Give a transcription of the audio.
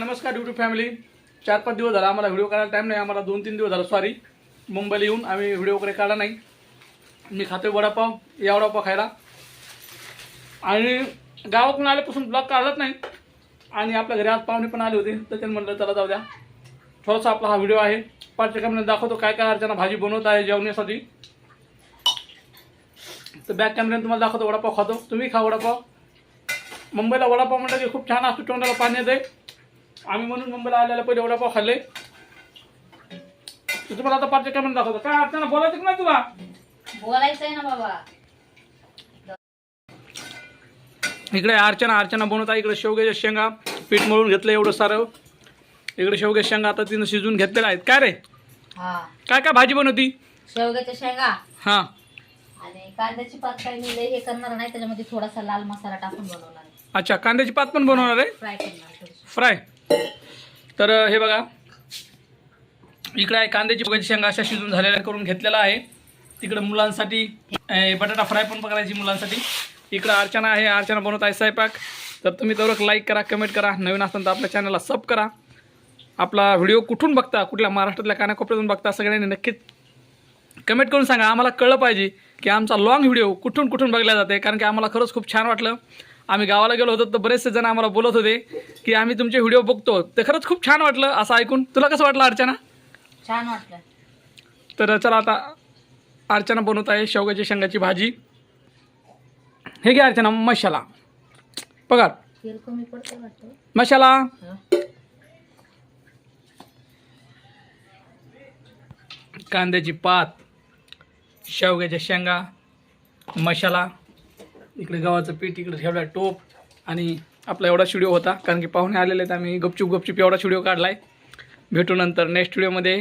नमस्कार YouTube family चार पाच दिवस झाला आम्हाला व्हिडिओ काढायला टाईम नाही. आम्हाला दोन तीन दिवस झाला सॉरी मुंबईला येऊन आम्ही व्हिडिओ वगैरे काढला नाही. मी खातोय वडापाव या वडापाव खायला. आणि गावाकडून आल्यापासून ब्लॉग काढलाच नाही. आणि आपल्या घरी आज पाहुणे पण आले होते. तर त्यांनी म्हटलं चला जाऊ द्या. थोडासा आपला हा व्हिडिओ आहे. पाच कॅमेरा दाखवतो काय काय अर्चना भाजी बनवत आहे जेवण्यासाठी तर बॅक कॅमेऱ्याने तुम्हाला दाखवतो वडापाव खातो. तुम्ही खा वडापाव. मुंबईला वडापाव म्हटलं की खूप छान असतो तोंडाला पाणी येते आम्ही म्हणून मुंबईला आलेला पहिले वडापाव खाल्ले. तर तुम्हाला आता पाच कॅमेरा दाखवतो. काय अर्चना बोलायचं की नाही तुला? बोलायचंय ना बाबा. इकडे अर्चना अर्चना बनवता. इकडे शेवग्याच्या शेंगा पीठ मळून घेतलं एवढं सारं. इकडे शेवग्याच्या शेंगा आता तिनं शिजून घेतलेल्या आहेत. काय रे? हा. काय काय भाजी बनवती? शेवग्याच्या शेंगा. हां. आणि कांद्याची पात काही मी हे करणार नाही. त्याच्यामध्ये थोडासा लाल मसाला टाकून बनवणार अच्छा कांद्याची पात पण बनवणार आहे? फ्राय करणार थोडीशी. फ्राय तर हे बघा. इकडे आहे कांद्याची शेवग्याची शेंगा अशा शिजून झालेल्या करून घेतलेला आहे. तिकडं मुलांसाठी बटाटा फ्राय पण पकडायची मुलांसाठी. इकडं अर्चना आहे अर्चना बनवत आहे स्वयंपाक. तर तुम्ही तेवढं लाईक करा कमेंट करा. नवीन असाल तर आपल्या चॅनलला सब करा. आपला व्हिडिओ कुठून बघता कुठल्या महाराष्ट्रातल्या कानाकोपऱ्यातून बघता सगळ्यांनी नक्कीच कमेंट करून सांगा. आम्हाला कळलं पाहिजे की आमचा लॉंग व्हिडिओ कुठून कुठून बघला जाते कारण की आम्हाला खरंच खूप छान वाटलं. आम्ही गावाला गेलो होतो तर बरेचसे जण आम्हाला बोलत होते की आम्ही तुमचे व्हिडिओ बघतो. ते खरंच खूप छान वाटलं असं ऐकून. तुला कसं वाटलं अर्चना? छान वाटलं. तर चला आता अर्चना बनवत आहे शेवग्याची शेंगाची भाजी. हे घे अर्चना मसाला. बघा तेल कमी पडते वाटतं. मसाला. हं. कांद्याची पात शेवग्याच्या शेंगा मसाला. इकडे गव्हाचं पीठ इकडे ठेवला टोप आणि आपला एवढा स्टुडिओ होता. कारण की पाहुणे आलेले आहेत आम्ही गपचूप गपचूप एवढा स्टुडिओ काढला आहे भेटू नंतर नेक्स्ट व्हिडिओमध्ये